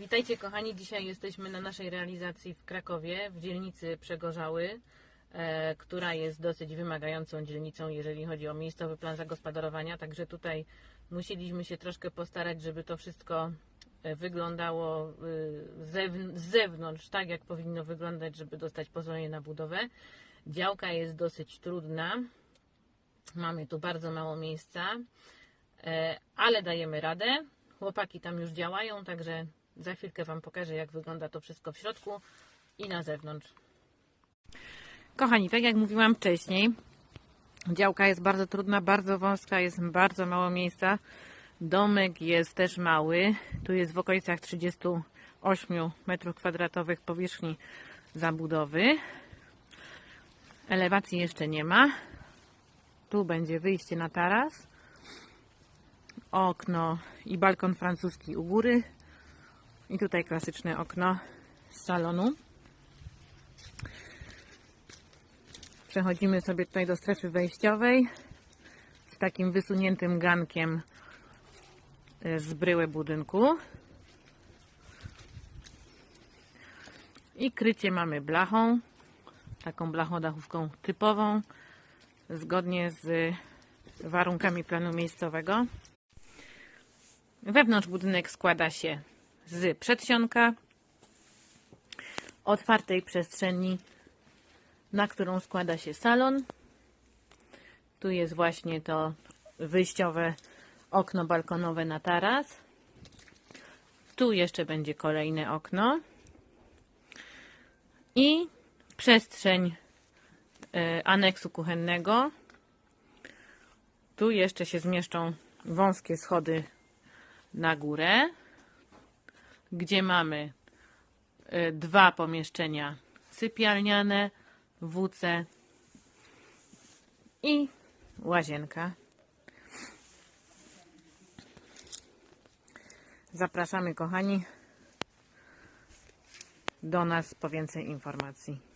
Witajcie kochani, dzisiaj jesteśmy na naszej realizacji w Krakowie, w dzielnicy Przegorzały, e, która jest dosyć wymagającą dzielnicą, jeżeli chodzi o miejscowy plan zagospodarowania, także tutaj musieliśmy się troszkę postarać, żeby to wszystko e, wyglądało zewn- z zewnątrz tak, jak powinno wyglądać, żeby dostać pozwolenie na budowę. Działka jest dosyć trudna, mamy tu bardzo mało miejsca, e, ale dajemy radę. Chłopaki tam już działają, także za chwilkę Wam pokażę, jak wygląda to wszystko w środku i na zewnątrz. Kochani, tak jak mówiłam wcześniej, działka jest bardzo trudna, bardzo wąska, jest bardzo mało miejsca. Domek jest też mały. Tu jest w okolicach 38 m2 powierzchni zabudowy. Elewacji jeszcze nie ma. Tu będzie wyjście na taras. Okno i balkon francuski u góry. I tutaj klasyczne okno z salonu. Przechodzimy sobie tutaj do strefy wejściowej z takim wysuniętym gankiem e, z bryły budynku. I krycie mamy blachą, taką blachodachówką typową, zgodnie z warunkami planu miejscowego. Wewnątrz budynek składa się z przedsionka, otwartej przestrzeni, na którą składa się salon. Tu jest właśnie to wyjściowe okno balkonowe na taras. Tu jeszcze będzie kolejne okno. I przestrzeń e, aneksu kuchennego. Tu jeszcze się zmieszczą wąskie schody na górę, gdzie mamy y, dwa pomieszczenia sypialniane, WC i łazienka. Zapraszamy, kochani, do nas po więcej informacji.